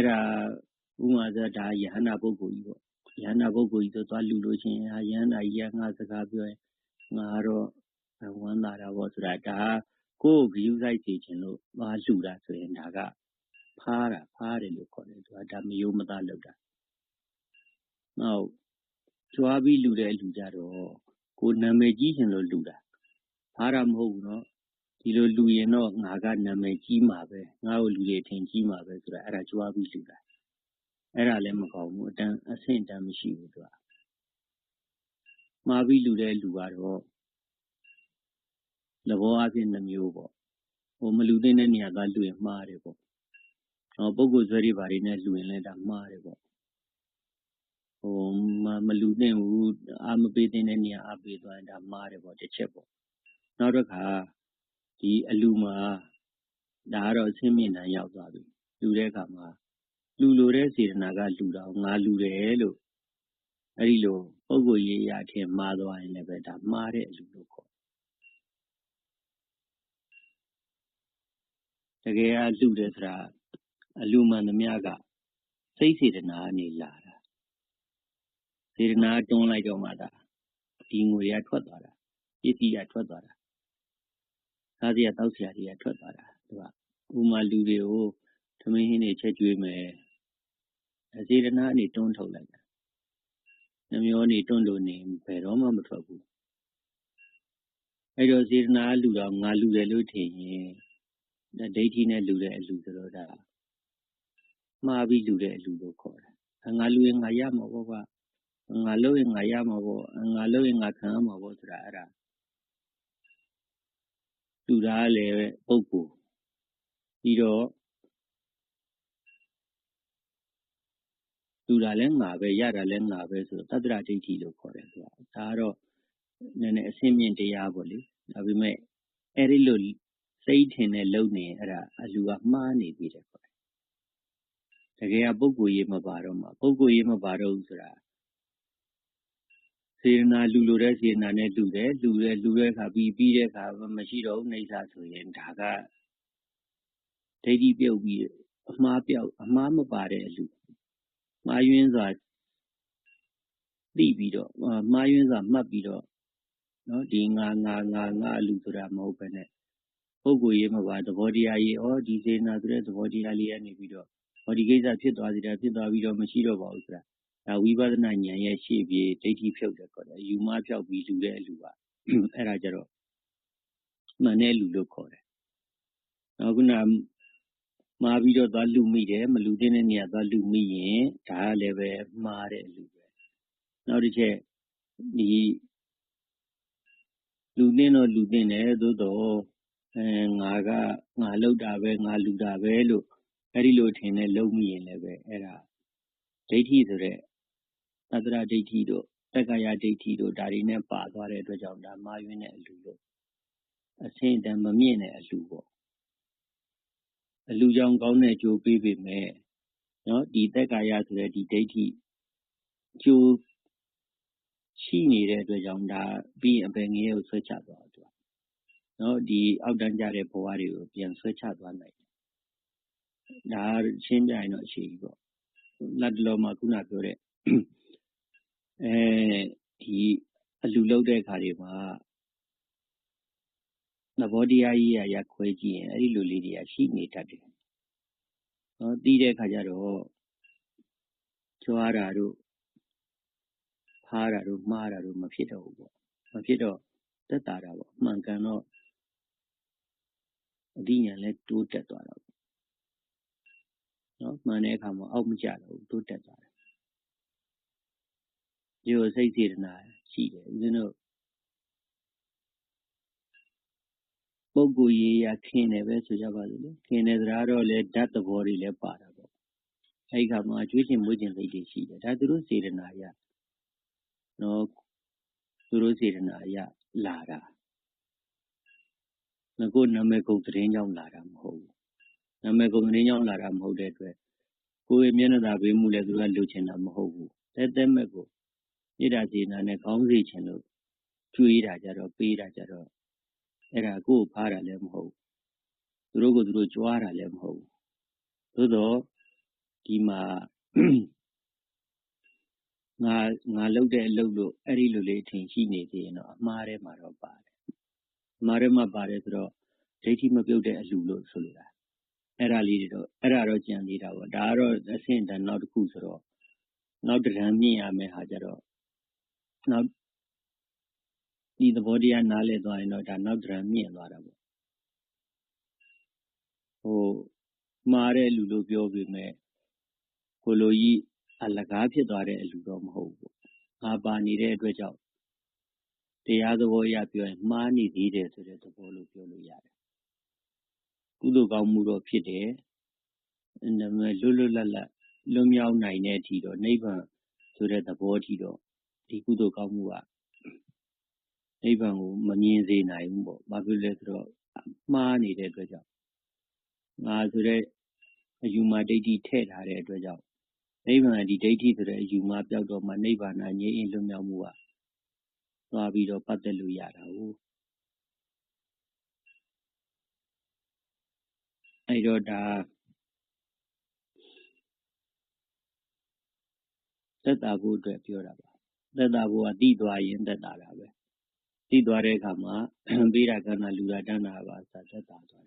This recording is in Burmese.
အဲ့ဒါဥမာဆိုဒါယဟန္တာပုဂ္ဂိုလ်ကြီးပေါ့ယဟန္တာပုဂ္ဂိုလ်ကြီးဆိုသွားလူလို့ရှိရင်ဟာယဟန္တာကြီးကငါစကားပြောရင်ငါတော့ဝမ်းသာတာပေါ့ဆိုတာဒါကိုယ်ကိုဂယုစိုက်စေခြင်းလို့သွားလူတာဆိုရင်ဒါကဖားတာဖားတယ်လို့ခေါ်တယ်သူကဒါမယိုးမသားလောက်တာနောက်ကြွားပြီးလူတဲ့လူကြတော့ကိုနာမည်ကြီးခြင်းလို့လူတာဖားတာမဟုတ်ဘူးနော် ဒီလိုလူရင်တော့ ငါက နာမည်ကြီးမှာပဲ ငါ့ကိုလူတွေထင်ကြီးမှာပဲဆိုတာ အဲ့ဒါကြွားပြီးလူတာ အဲ့ဒါလည်း မကောင်းဘူးအတန်အဆင့်တန်မရှိဘူး သူက မှားပြီးလူတဲ့လူကတော့ သဘောအချင်းနှမျိုးပေါ့ဟိုမလူသိတဲ့နေရာကလူရင် မှားတယ်ပေါ့ဟောပုဂ္ဂိုလ်ဆွဲတွေ ဘာတွေနဲ့လူရင်လည်း ဒါ မှားတယ်ပေါ့ဟိုမမလူသိဘူး အာမပေးတဲ့နေရာအပေးသွားရင် ဒါ မှားတယ်ပေါ့တစ်ချက်ပေါ့ နောက်တစ်ခါ ဒီအလူမှာ ဒါကတော့ အဆင့်မြင့်တန်းရောက်သွားပြီလူတဲ့အခါမှာလူလိုတဲ့စေတနာကလူတော့ငါလူတယ်လို့ အဲ့ဒီလို ပုဂ္ဂိုလ်ရေးရထင်မှားသွားရင်လည်းပဲ ဒါ မှားတဲ့အလူလို့ခေါ်တကယ်ကလူတယ်ဆိုတာ အလူမှန်သမျှက စိတ်စေတနာကနေလာတာ စေတနာတွန်းလိုက်တော့မှဒါဒီငွေရထွက်သွားတာ ပစ္စည်းရထွက်သွားတာ စားစရာတောက်စရာတွေက ထွက်သွားတာသူကဥမာ လူတွေကိုသမင်းဟင်းတွေချက်ကျွေးမယ် စေတနာအနေ တွန်းထုတ်လိုက်တာ နှမျောနေ တွန်းလို့နေဘယ်တော့မှ မထွက်ဘူး အဲ့တော့ စေတနာလူတော့ငါလူတယ်လို့ထင်ရင် ဒိဋ္ဌိနဲ့လူတဲ့အလူဆိုတော့ ဒါ မှားပြီးလူတဲ့အလူလို့ ခေါ်တာငါလူရင် ငါရမှာပေါ့ကွာငါလုပ်ရင် ငါရမှာပေါ့ ငါလုပ်ရင် ငါခံရမှာပေါ့ဆိုတာ အဲ့ဒါ လူသားလည်းပုဂ္ဂိုလ်ပြီးတော့လူတာလည်းငါပဲရတာလည်းငါပဲဆိုတော့တတ္တရဒိဋ္ဌိလို့ခေါ်တယ်သူကဒါကတော့နည်းနည်းအဆင့်မြင့်တရားပေါ့လေဒါပေမဲ့အဲ့ဒီလိုစိတ်ထင်တဲ့လုံနေအဲ့ဒါအလူကမှားနေပြီတဲ့ခေါ်တယ်တကယ်ကပုဂ္ဂိုလ်ရေးမပါတော့မှာပုဂ္ဂိုလ်ရေးမပါတော့ဘူးဆိုတာ စေနာလူလိုတဲ့စေနာနဲ့လူတယ်လူတယ်လူတဲ့အခါပြီးပြီးတဲ့အခါမရှိတော့ဘူးနေစာဆိုရင်ဒါကဒိဋ္ဌိပြုတ်ပြီးအမှားပြောက်အမှားမပါတဲ့အလူမှားယွင်းစွာသိပြီးတော့မှားယွင်းစွာမှတ်ပြီးတော့နော်ဒီငါငါငါငါအလူဆိုတာမဟုတ်ဘဲနဲ့ပုဂ္ဂိုလ်ရေးမပါသဘောတရားရေးဩဒီစေနာဆိုတဲ့သဘောတရားလေးကနေပြီးတော့ဟောဒီကိစ္စဖြစ်သွားစီတာဖြစ်သွားပြီးတော့မရှိတော့ပါဘူးဆိုတာဒါ ဝိပဿနာဉာဏ်ရဲ့ရှေ့ပြေဒိဋ္ဌိဖြုတ်တယ်ခေါ်တယ်ယူမဖြောက်ပြီးလူတဲ့အလူပါအဲ့ဒါကြတော့မှန်တဲ့လူလို့ခေါ်တယ်နောက်ခုနမှားပြီးတော့သွားလူမိတယ်မလူတဲ့နေရာသွားလူမိရင်ဒါကလည်းပဲမှားတဲ့လူပဲနောက်တစ်ချက်ဒီလူသိတော့လူသိတယ်သို့တော့အဲငါကငါလောက်တာပဲငါလူတာပဲလို့အဲ့ဒီလိုထင်တဲ့လုံမိရင်လည်းပဲအဲ့ဒါဒိဋ္ဌိဆိုတဲ့ သတ္တရဒိဋ္ဌိတို့တက္ကရာဒိဋ္ဌိတို့ဒါတွေနဲ့ပါသွားတဲ့အတွက်ကြောင့်ဒါမှားယွင်းတဲ့အလူလို့အဆင့်တန်မမြင့်တဲ့အလူပေါ့အလူကြောင့်ကောင်းတဲ့ကြိုးပေးပေမဲ့နော်ဒီတက္ကရာဆိုတဲ့ဒီဒိဋ္ဌိကြိုးရှိနေတဲ့အတွက်ကြောင့်ဒါပြီးရင်အပင်ငယ်ကိုဆွဲချသွားတယ်နော်ဒီအောက်တန်းကြတဲ့ဘဝတွေကိုပြန်ဆွဲချသွားနိုင်တယ်ဒါရှင်းပြရင်တော့အရှိကြီးပေါ့လက်တလုံးမှာခုနပြောတဲ့ အဲဒီအလူလုတ်တဲ့ခါတွေမှာ သဘောတရားကြီးရရခွဲကြည့်ရင် အဲ့ဒီလိုလေးတွေက ရှိနေတတ်တယ်နော်ပြီးတဲ့ခါကျတော့ ကြွားတာတို့ ဖားတာတို့ မှားတာတို့ မဖြစ်တော့ဘူးပေါ့ မဖြစ်တော့ သက်တာတာပေါ့ မှန်ကန်တော့ အသိဉာဏ်လည်း တိုးတက်သွားတော့နော်မှန်တဲ့အခါမှာ အောက်မကျတော့ဘူး တိုးတက်သွားတယ် ဒီလိုစိတ်စေတနာရှိတယ်ဦးဇင်းတို့ပုဂ္ဂိုလ်ရေးရခင်တယ်ပဲဆိုကြပါစို့လေခင်တယ်ဆိုတာတော့လေဓာတ်သဘောတွေလည်းပါတာပေါ့အဲဒီခါမှာကျွေးချင်မွေးချင်စိတ်တွေရှိတယ်ဒါသူတို့စေတနာရနော်သူတို့စေတနာရလာတာငါကိုနာမည်ကုန်သတင်းကြောင့်လာတာမဟုတ်ဘူးနာမည်ကုန်သတင်းကြောင့်လာတာမဟုတ်တဲ့အတွက်ကိုယ်ရဲ့မျက်နှာသာပေးမှုလည်းသူကလိုချင်တာမဟုတ်ဘူးတဲတဲမဲ့ကို ဣဒာစေနာနဲ့ကောင်းစေချင်လို့ကျွေးတာကြတော့ပေးတာကြတော့အဲ့ဒါကိုယ်ဖားတာလည်းမဟုတ်သူတို့ကိုသူတို့ကြွားတာလည်းမဟုတ်သို့တော့ဒီဒီမှာငါငါလုပ်တဲ့အလုပ်လို့အဲ့ဒီလိုလေးအထင်ရှိနေသေးရင်တော့အမှားထဲမှာတော့ပါတယ်အမှားထဲမှာပါတယ်ဆိုတော့ဒိဋ္ဌိမပြုတ်တဲ့အလူလို့ဆိုလိုတာအဲ့ဒါလေးတွေတော့အဲ့ဒါတော့ကြံသေးတာပေါ့ဒါကတော့အဆင့်တန်းနောက်တစ်ခုဆိုတော့နောက်တစ်ဒန်းမြင့်ရမယ့်ဟာကြတော့ နောက် ဒီသဘောတရား နားလည်သွားရင်တော့ဒါနောက်တစ်ဒန်းမြင့်သွားတာပေါ့ဟိုမှားတဲ့လူလို့ ပြောပေမဲ့ကိုလိုကြီး အလကားဖြစ်သွားတဲ့အလူတော့ မဟုတ်ဘူးငါပါနေတဲ့အတွက်ကြောင့် တရားသဘောအရ ပြောရင် မှားနေသေးတယ်ဆိုတဲ့သဘောလို့ ပြောလို့ရတယ် ကုသိုလ်ကောင်းမှုတော့ ဖြစ်တယ်အဲ့ဒါပေမဲ့လွတ်လွတ်လပ်လပ် လွတ်မြောက်နိုင်တဲ့အထိတော့ နိဗ္ဗာန်ဆိုတဲ့သဘောအထိတော့ ဒီကုသိုလ်ကောင်းမှုကနိဗ္ဗာန်ကိုမမြင်စေနိုင်ဘူးပေါ့ဘာဖြစ်လဲဆိုတော့မှားနေတဲ့အတွက်ကြောင့်ငါဆိုတဲ့အယူမဒိဋ္ဌိထည့်ထားတဲ့အတွက်ကြောင့်နိဗ္ဗာန်ဒီဒိဋ္ဌိဆိုတဲ့အယူမပျောက်တော့မှနိဗ္ဗာန်ငြိမ်းအေးလွတ်မြောက်မှုကသွားပြီးတော့ပတ်သက်လို့ရတာဟုတ်အဲ့တော့ဒါသက်တာဖို့အတွက်ပြောတာပါ သက်တာဖို့ကတိသွားရင်သက်တာတာပဲတိသွားတဲ့အခါမှာပေးတာကဏ္ဍလူတာတန်းတာပါစသက်တာသွား